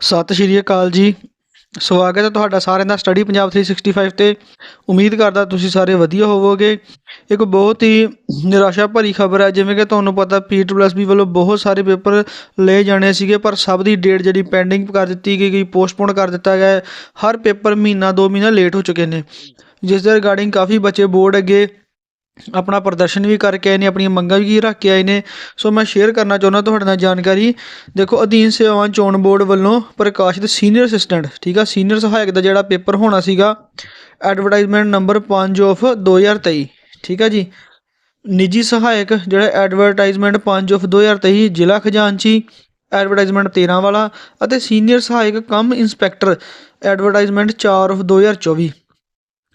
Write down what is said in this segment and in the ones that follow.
ਸਤਿ ਸ਼੍ਰੀ ਅਕਾਲ ਜੀ। ਸਵਾਗਤ ਹੈ ਤੁਹਾਡਾ ਸਾਰਿਆਂ ਦਾ ਸਟੱਡੀ ਪੰਜਾਬ 365 ਤੇ। ਉਮੀਦ ਕਰਦਾ ਤੁਸੀਂ ਸਾਰੇ ਵਧੀਆ ਹੋਵੋਗੇ। ਇੱਕ ਬਹੁਤ ਹੀ ਨਿਰਾਸ਼ਾ ਭਰੀ ਖਬਰ ਹੈ, ਜਿਵੇਂ ਕਿ ਤੁਹਾਨੂੰ ਪਤਾ ਪੀਟੀਪਲੱਸਬੀ ਵੱਲੋਂ ਬਹੁਤ ਸਾਰੇ ਪੇਪਰ ਲਏ ਜਾਣੇ ਸੀਗੇ, ਪਰ ਸਭ ਦੀ ਡੇਟ ਜਿਹੜੀ ਪੈਂਡਿੰਗ ਕਰ ਦਿੱਤੀ ਗਈ ਗਈ ਪੋਸਟਪੋਨ ਕਰ ਦਿੱਤਾ ਗਿਆ ਹੈ। ਹਰ ਪੇਪਰ ਮਹੀਨਾ, ਦੋ ਮਹੀਨਾ ਲੇਟ ਹੋ ਚੁੱਕੇ ਨੇ। ਜਿਸ ਦੇ ਰਿਗਾਰਡਿੰਗ ਕਾਫੀ ਬੱਚੇ ਬੋਰਡ ਅੱਗੇ ਆਪਣਾ ਪ੍ਰਦਰਸ਼ਨ ਵੀ ਕਰਕੇ ਆਏ ਨੇ, ਆਪਣੀਆਂ ਮੰਗਾਂ ਵੀ ਰੱਖ ਕੇ ਆਏ ਨੇ। ਸੋ ਮੈਂ ਸ਼ੇਅਰ ਕਰਨਾ ਚਾਹੁੰਦਾ ਤੁਹਾਡੇ ਨਾਲ ਜਾਣਕਾਰੀ। ਦੇਖੋ, ਅਧੀਨ ਸੇਵਾਵਾਂ ਚੋਣ ਬੋਰਡ ਵੱਲੋਂ ਪ੍ਰਕਾਸ਼ਿਤ ਸੀਨੀਅਰ ਅਸਿਸਟੈਂਟ ਠੀਕ ਆ ਸੀਨੀਅਰ ਸਹਾਇਕ ਦਾ ਜਿਹੜਾ ਪੇਪਰ ਹੋਣਾ ਸੀਗਾ ਐਡਵਰਟਾਈਜ਼ਮੈਂਟ ਨੰਬਰ 5 ਆਫ 2023 ਠੀਕ ਆ ਜੀ। ਨਿੱਜੀ ਸਹਾਇਕ ਜਿਹੜਾ ਐਡਵਰਟਾਈਜ਼ਮੈਂਟ 5 ਆਫ 2023 ਜ਼ਿਲ੍ਹਾ ਖਜ਼ਾਨਚੀ ਐਡਵਰਟਾਈਜ਼ਮੈਂਟ 13 ਵਾਲਾ ਅਤੇ ਸੀਨੀਅਰ ਸਹਾਇਕ ਕਮ ਇੰਸਪੈਕਟਰ ਐਡਵਰਟਾਈਜ਼ਮੈਂਟ 4 ਆਫ 2024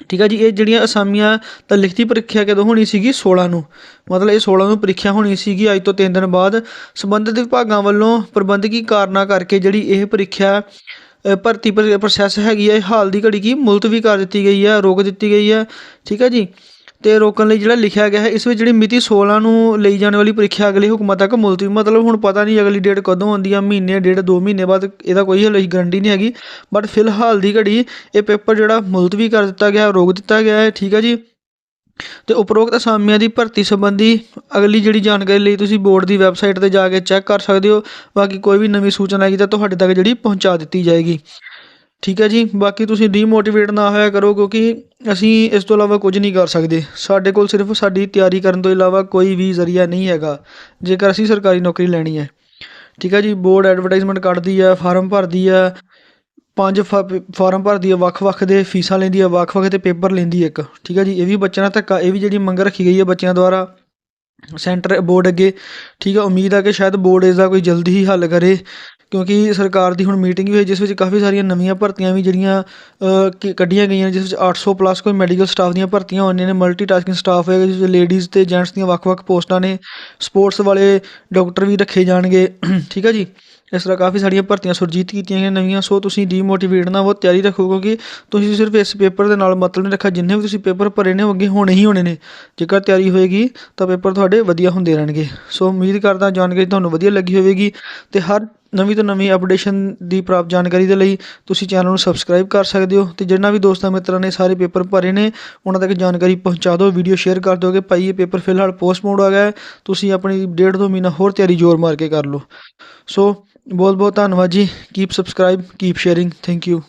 ਠੀਕ ਹੈ ਜੀ ਇਹ ਜਿਹੜੀਆਂ ਅਸਾਮੀਆਂ ਤਾਂ ਲਿਖਤੀ ਪ੍ਰੀਖਿਆ ਕਦੋਂ ਹੋਣੀ ਸੀਗੀ? 16 ਨੂੰ। ਮਤਲਬ ਇਹ 16 ਨੂੰ ਪ੍ਰੀਖਿਆ ਹੋਣੀ ਸੀਗੀ ਅੱਜ ਤੋਂ 3 ਦਿਨ ਬਾਅਦ। ਸੰਬੰਧਿਤ ਵਿਭਾਗਾਂ ਵੱਲੋਂ ਪ੍ਰਬੰਧਕੀ ਕਾਰਨਾਂ ਕਰਕੇ ਜਿਹੜੀ ਇਹ ਪ੍ਰੀਖਿਆ ਅ, ਭਰਤੀ ਪ੍ਰੋਸੈਸ ਹੈਗੀ ਹੈ ਇਹ ਹਾਲ ਦੀ ਘੜੀ ਕੀ ਮੁਲਤਵੀ ਕਰ ਦਿੱਤੀ ਗਈ ਹੈ ਰੋਕ ਦਿੱਤੀ ਗਈ ਹੈ ਠੀਕ ਹੈ ਜੀ? ਤੇ ਰੋਕਣ ਲਈ ਜਿਹੜਾ ਲਿਖਿਆ ਗਿਆ ਹੈ, ਇਸ ਵਿੱਚ ਜਿਹੜੀ ਮਿਤੀ 16 ਨੂੰ ਲਈ ਜਾਣ ਵਾਲੀ ਪ੍ਰੀਖਿਆ ਅਗਲੀ ਹੁਕਮਾਂ ਤੱਕ ਮੁਲਤਵੀ, ਮਤਲਬ ਹੁਣ ਪਤਾ ਨਹੀਂ ਅਗਲੀ ਡੇਟ ਕਦੋਂ ਆਉਂਦੀ ਆ, ਮਹੀਨੇ, ਡੇਢ, ਦੋ ਮਹੀਨੇ ਬਾਅਦ ਇਹਦਾ ਕੋਈ ਹਲੇ ਗਰੰਟੀ ਨਹੀਂ ਹੈਗੀ ਬਟ ਫਿਲਹਾਲ ਦੀ ਘੜੀ ਇਹ ਪੇਪਰ ਜਿਹੜਾ ਮੁਲਤਵੀ ਕਰ ਦਿੱਤਾ ਗਿਆ, ਰੋਕ ਦਿੱਤਾ ਗਿਆ ਹੈ, ਠੀਕ ਹੈ ਜੀ? ਤੇ ਉਪਰੋਕਤ ਅਸਾਮੀਆਂ ਦੀ ਭਰਤੀ ਸੰਬੰਧੀ ਅਗਲੀ ਜਿਹੜੀ ਜਾਣਕਾਰੀ ਲਈ ਤੁਸੀਂ ਬੋਰਡ ਦੀ ਵੈਬਸਾਈਟ ਤੇ ਜਾ ਕੇ ਚੈੱਕ ਕਰ ਸਕਦੇ ਹੋ, ਬਾਕੀ ਕੋਈ ਵੀ ਨਵੀਂ ਸੂਚਨਾ ਹੈਗੀ ਤਾਂ ਤੁਹਾਡੇ ਤੱਕ ਜਿਹੜੀ ਪਹੁੰਚਾ ਦਿੱਤੀ ਜਾਏਗੀ। ਠੀਕ ਹੈ ਜੀ, ਬਾਕੀ ਤੁਸੀਂ ਡੀਮੋਟੀਵੇਟ ਨਾ ਹੋਇਆ ਕਰੋ ਕਿਉਂਕਿ ਅਸੀਂ ਇਸ ਤੋਂ ਇਲਾਵਾ ਕੁਝ ਨਹੀਂ ਕਰ ਸਕਦੇ। ਸਾਡੇ ਕੋਲ ਸਿਰਫ ਸਾਡੀ ਤਿਆਰੀ ਕਰਨ ਤੋਂ ਇਲਾਵਾ ਕੋਈ ਵੀ ਜ਼ਰੀਆ ਨਹੀਂ ਹੈਗਾ, ਜੇਕਰ ਅਸੀਂ ਸਰਕਾਰੀ ਨੌਕਰੀ ਲੈਣੀ ਹੈ। ਠੀਕ ਹੈ ਜੀ, ਬੋਰਡ ਐਡਵਰਟਾਈਜ਼ਮੈਂਟ ਕੱਢਦੀ ਹੈ, ਫਾਰਮ ਭਰਦੀ ਹੈ, ਪੰਜ ਫਾਰਮ ਭਰਦੀ ਹੈ ਵੱਖ-ਵੱਖ ਦੇ ਫੀਸਾਂ ਲੈਂਦੀ ਹੈ ਵੱਖ-ਵੱਖ ਦੇ ਪੇਪਰ ਲੈਂਦੀ ਹੈ ਇੱਕ। ਠੀਕ ਹੈ ਜੀ, ਇਹ ਵੀ ਬੱਚਿਆਂ ਦਾ ਧੱਕਾ, ਇਹ ਵੀ ਜਿਹੜੀ ਮੰਗ ਰੱਖੀ ਗਈ ਹੈ ਬੱਚਿਆਂ ਦੁਆਰਾ, ਸੈਂਟਰ, ਬੋਰਡ ਅੱਗੇ। ਠੀਕ ਹੈ, ਉਮੀਦ ਆ ਕਿ ਸ਼ਾਇਦ ਬੋਰਡ ਇਸ ਦਾ ਕੋਈ ਜਲਦੀ ਹੀ ਹੱਲ ਕਰੇ। ਕਿਉਂਕਿ ਸਰਕਾਰ ਦੀ ਹੁਣ ਮੀਟਿੰਗ ਵੀ ਹੋਈ, ਜਿਸ ਵਿੱਚ ਕਾਫੀ ਸਾਰੀਆਂ ਨਵੀਆਂ ਭਰਤੀਆਂ ਵੀ ਜਿਹੜੀਆਂ ਕੱਢੀਆਂ ਗਈਆਂ ਜਿਸ ਵਿੱਚ 800 ਪਲੱਸ ਕੋਈ ਮੈਡੀਕਲ ਸਟਾਫ ਦੀਆਂ ਭਰਤੀਆਂ ਹੋਣੀਆਂ ਨੇ ਮਲਟੀਟਾਸਕਿੰਗ ਸਟਾਫ ਹੋਏਗਾ ਜਿਸ ਵਿੱਚ ਲੇਡੀਜ਼ ਤੇ ਜੈਂਟਸ ਦੀਆਂ ਵੱਖ-ਵੱਖ ਪੋਸਟਾਂ ਨੇ ਸਪੋਰਟਸ ਵਾਲੇ ਡਾਕਟਰ ਵੀ ਰੱਖੇ ਜਾਣਗੇ, ਠੀਕ ਹੈ ਜੀ? ਇਸ ਤਰ੍ਹਾਂ ਕਾਫੀ ਸਾਰੀਆਂ ਭਰਤੀਆਂ ਸੁਰਜੀਤ ਕੀਤੀਆਂ ਗਈਆਂ ਨਵੀਆਂ, ਸੋ ਤੁਸੀਂ ਡੀਮੋਟੀਵੇਟ ਨਾ ਹੋ, ਤਿਆਰੀ ਰੱਖੋ, ਕਿਉਂਕਿ ਤੁਸੀਂ ਸਿਰਫ ਇਸ ਪੇਪਰ ਦੇ ਨਾਲ ਮਤਲਬ ਨਹੀਂ ਰੱਖਿਆ, ਜਿੰਨੇ ਵੀ ਤੁਸੀਂ ਪੇਪਰ ਭਰੇ ਨੇ, ਉਹ ਅੱਗੇ ਹੋਣੇ ਹੀ ਹੋਣੇ ਨੇ। ਜੇਕਰ ਤਿਆਰੀ ਹੋਏਗੀ, ਤਾਂ ਪੇਪਰ ਤੁਹਾਡੇ ਵਧੀਆ ਹੁੰਦੇ ਰਹਿਣਗੇ। ਸੋ ਉਮੀਦ ਕਰਦਾ ਜਾਣਕਾਰੀ ਤੁਹਾਨੂੰ ਵਧੀਆ ਲੱਗੀ ਹੋਵੇਗੀ, ਤੇ ਹਰ ਨਵੀਂ ਤੋਂ ਨਵੀਂ ਅਪਡੇਸ਼ਨ ਦੀ ਪ੍ਰਾਪਤ ਜਾਣਕਾਰੀ ਦੇ ਲਈ ਤੁਸੀਂ ਚੈਨਲ ਨੂੰ ਸਬਸਕ੍ਰਾਈਬ ਕਰ ਸਕਦੇ ਹੋ ਤੇ ਜਿਨ੍ਹਾਂ ਵੀ ਦੋਸਤਾਂ ਮਿੱਤਰਾਂ ਨੇ ਸਾਰੇ ਪੇਪਰ ਭਰੇ ਨੇ, ਉਹਨਾਂ ਤੱਕ ਜਾਣਕਾਰੀ ਪਹੁੰਚਾ ਦਿਓ ਵੀਡੀਓ ਸ਼ੇਅਰ ਕਰ ਦਿਓ ਕਿ ਭਾਈ ਇਹ ਪੇਪਰ ਫਿਲਹਾਲ ਪੋਸਟਪੋਨ ਹੋ ਗਿਆ ਹੈ, ਤੁਸੀਂ ਆਪਣੀ ਡੇਢ ਦੋ ਮਹੀਨਾ ਹੋਰ ਤਿਆਰੀ ਜ਼ੋਰ ਮਾਰ ਕੇ ਕਰ ਲਓ। ਸੋ ਬਹੁਤ ਬਹੁਤ ਧੰਨਵਾਦ ਜੀ keep subscribe keep sharing thank you